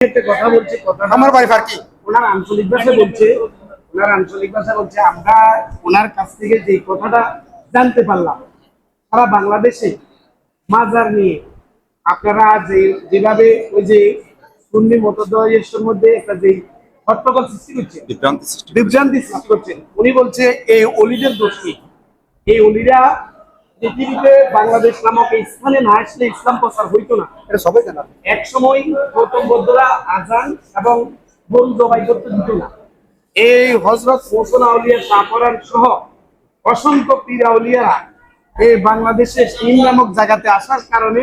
কথা বলছে কথা আমার বাড়ি ফার্কি। ওনার আঞ্চলিক ভাষা বলছে ওনার আঞ্চলিক ভাষা বলছে আমরা ওনার কাছ থেকে যে কথাটা জানতে পারলাম সারা বাংলাদেশে মাজার নিয়ে আপনারা যে যেভাবে ওই যে সুন্নি মতদয়ের মধ্যে একটা যে হট্টগোল সৃষ্টি করছে বিভ্রান্তি সৃষ্টি করছেন উনি বলছে এই অলিদের দোষ কি? এই অলিরা পৃথিবীতে বাংলাদেশ নামক এই স্থানে না আসলে ইসলাম প্রচার হইতো না। এটা সবাই জানা। এক সময় গৌতম বুদ্ধরা আজান এবং গরু জবাই করতে দিত না। এই হজরত মোসন আউলিয়া শাহপরান সহ অসংখ্য পীর আউলিয়ারা এই বাংলাদেশে নামক জায়গাতে আসার কারণে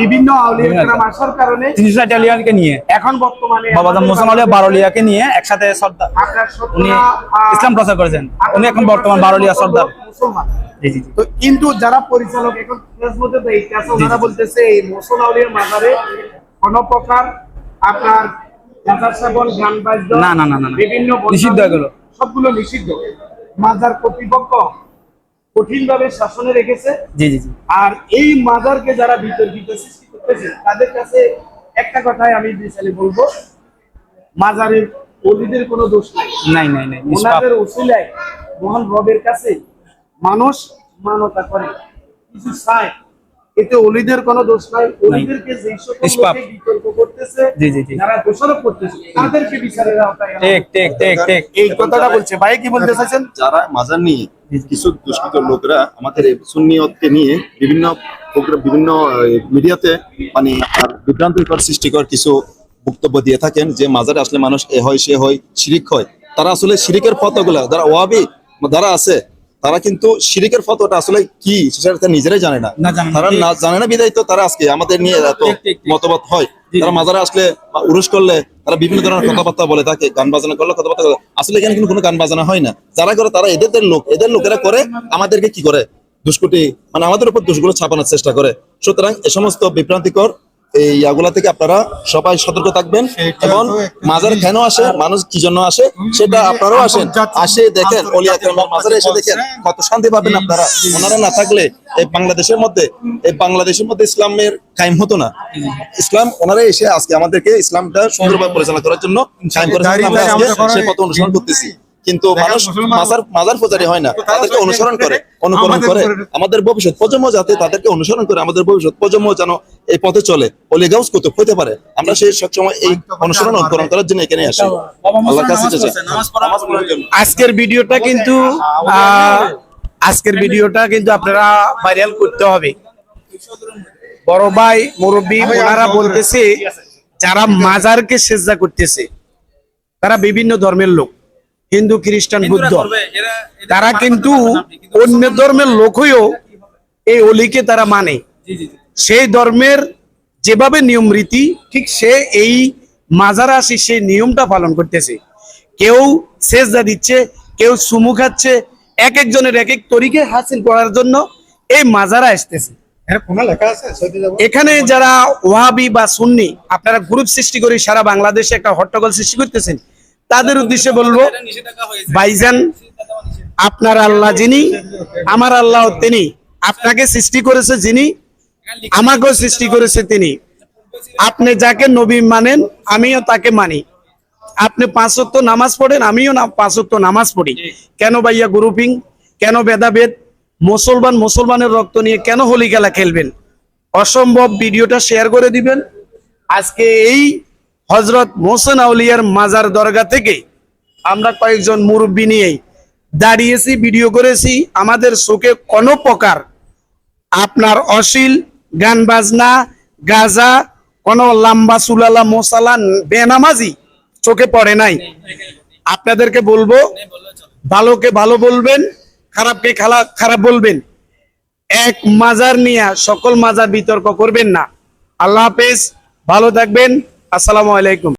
বিভিন্ন আউলিয়া আসার কারণে তিনশো নিয়ে। এখন বর্তমানে বাবা বারোলিয়াকে নিয়ে একসাথে সর্দার। উনি ইসলাম প্রচার করেছেন। উনি এখন বর্তমান বারোলিয়া সর্দার। মুসলমান। তো কিন্তু যারা পরিচালক এখন মধ্যে কাছে ওনারা বলতেছে এই মোসন আউলিয়ার মাজারে কোন প্রকার আপনার গান না, না, না, না। বিভিন্ন নিষিদ্ধ এগুলো। সবগুলো নিষিদ্ধ। মাজার কর্তৃপক্ষ কঠিন ভাবে শাসনে রেখেছে। জি জি আর এই মাজারকে যারা বিতর্কিত সৃষ্টি করতেছে তাদের কাছে একটা কথাই আমি বিশালে বলব মাজারের অলিদের কোনো দোষ নাই। নাই নাই নাই ওনাদের উসিলায় মহান রবের কাছে মানুষ মানতা করে। কিছু চায় এতে অলিদের কোনো দোষ নাই। অলিদেরকে যেই সকল লোকে বিতর্ক করতেছে জি, জি, জি। যারা দোষারোপ করতেছে তাদেরকে বিচারের আওতায় ঠিক ঠিক ঠিক ঠিক। এই কথাটা বলছে। ভাই কি বলতে চাইছেন? যারা মাজার নিয়ে কিছু দুষ্কৃত লোকরা আমাদের এই সুন্নিয়তকে নিয়ে বিভিন্ন বিভিন্ন মিডিয়াতে মানে আর বিভ্রান্তিকর সৃষ্টিকর কিছু বক্তব্য দিয়ে থাকেন যে মাজারে আসলে মানুষ এ হয় সে হয় শিরিক হয়। তারা আসলে শিরিকের ফতোগুলা যারা ওয়াবি যারা আছে তারা কিন্তু শিরিকের ফতোটা আসলে কি সেটা তারা নিজেরাই জানে না। তারা না জানে না বিদায় তো তারা আজকে আমাদের নিয়ে এত। মতবাদ হয়। তারা মাজারে আসলে উরুস করলে তারা বিভিন্ন ধরনের কথাবার্তা বলে থাকে গান বাজনা করলে কথাবার্তা। আসলে এখানে কিন্তু কোনো গান বাজনা হয় না। যারা করে তারা এদের লোক। এদের লোকেরা করে আমাদেরকে কি করে? দুষ্কুটি মানে আমাদের উপর দোষগুলো ছাপানোর চেষ্টা করে। সুতরাং এ সমস্ত বিভ্রান্তিকর এই ইয়াগুলা থেকে আপনারা সবাই সতর্ক থাকবেন এবং মাজার কেন আসে মানুষ কি জন্য আসে সেটা আপনারাও আসেন। আসে দেখেন মাজারে এসে দেখেন কত শান্তি পাবেন আপনারা। ওনারা না থাকলে এই বাংলাদেশের মধ্যে এই বাংলাদেশের মধ্যে ইসলামের কায়েম হতো না। ইসলাম ওনারা এসে আজকে আমাদেরকে ইসলামটা সুন্দরভাবে পরিচালনা করার জন্য কায়েম করেছেন। আমরা আজকে সেই পথ অনুসরণ করতেছি। কিন্তু মানুষ মাজার মাজার পূজারি হয় না তাদেরকে অনুসরণ করে অনুকরণ করে। আমাদের ভবিষ্যৎ প্রজন্ম যাতে তাদেরকে অনুসরণ করে আমাদের ভবিষ্যৎ প্রজন্ম যেন এই পথে চলে। অলিগাউস কত হতে পারে। আমরা সেই সবসময় এই অনুসরণ অনুকরণ করার জন্য এখানে আসি। আল্লাহর কাছে আজকের ভিডিওটা কিন্তু আহ, আজকের ভিডিওটা কিন্তু আপনারা ভাইরাল করতে হবে। বড় ভাই মুরব্বী ওনারা বলতেছে যারা মাজারকে সেজদা করতেছে তারা বিভিন্ন ধর্মের লোক। হিন্দু খ্রিস্টান বুদ্ধ। তারা কিন্তু অন্য ধর্মের লোক হয়েও এই অলিকে তারা মানে। সেই ধর্মের যেভাবে নিয়ম রীতি ঠিক সে এই মাজার আসি সেই নিয়মটা পালন করতেছে। কেউ সেজদা দিচ্ছে কেউ সুমু খাচ্ছে এক একজনের এক এক তরিকে হাসিল করার জন্য এই মাজারা আসতেছে। এখানে যারা ওয়াহাবি বা সুন্নি আপনারা গ্রুপ সৃষ্টি করে সারা বাংলাদেশে একটা হট্টগোল সৃষ্টি করতেছেন। তাদের উদ্দেশ্যে বলব, ভাইজান, আপনার আল্লাহ যিনি, আমার আল্লাহ তিনি, আপনাকে সৃষ্টি করেছে যিনি, আমাকেও সৃষ্টি করেছে তিনি। আপনি যাকে নবী মানেন, আমিও তাকে মানি। আপনি পাঁচত্ব নামাজ পড়েন, আমিও না পাঁচত্ব নামাজ পড়ি। কেন ভাইয়া গ্রুপিং কেন ভেদাভেদ? মুসলমান মুসলমানের রক্ত নিয়ে কেন হোলি খেলা খেলবেন? অসম্ভব ভিডিওটা শেয়ার করে দিবেন। আজকে এই হজরত মোহসেন আউলিয়ার মাজার দরগা থেকে আমরা কয়েকজন মুরব্বী নিয়ে দাঁড়িয়েছি ভিডিও করেছি। আমাদের চোখে কোনো প্রকার আপনার অশ্লীল গান বাজনা, গাজা, কোন লাম্বা সুলালা, মশালা, বেনামাজি চোখে পড়ে নাই। আপনাদেরকে বলব, ভালোকে ভালো বলবেন, খারাপকে খালা খারাপ বলবেন। এক মাজার নিয়ে সকল মাজার বিতর্ক করবেন না। আল্লাহ হাফেজ, ভালো থাকবেন। আসসালামু আলাইকুম।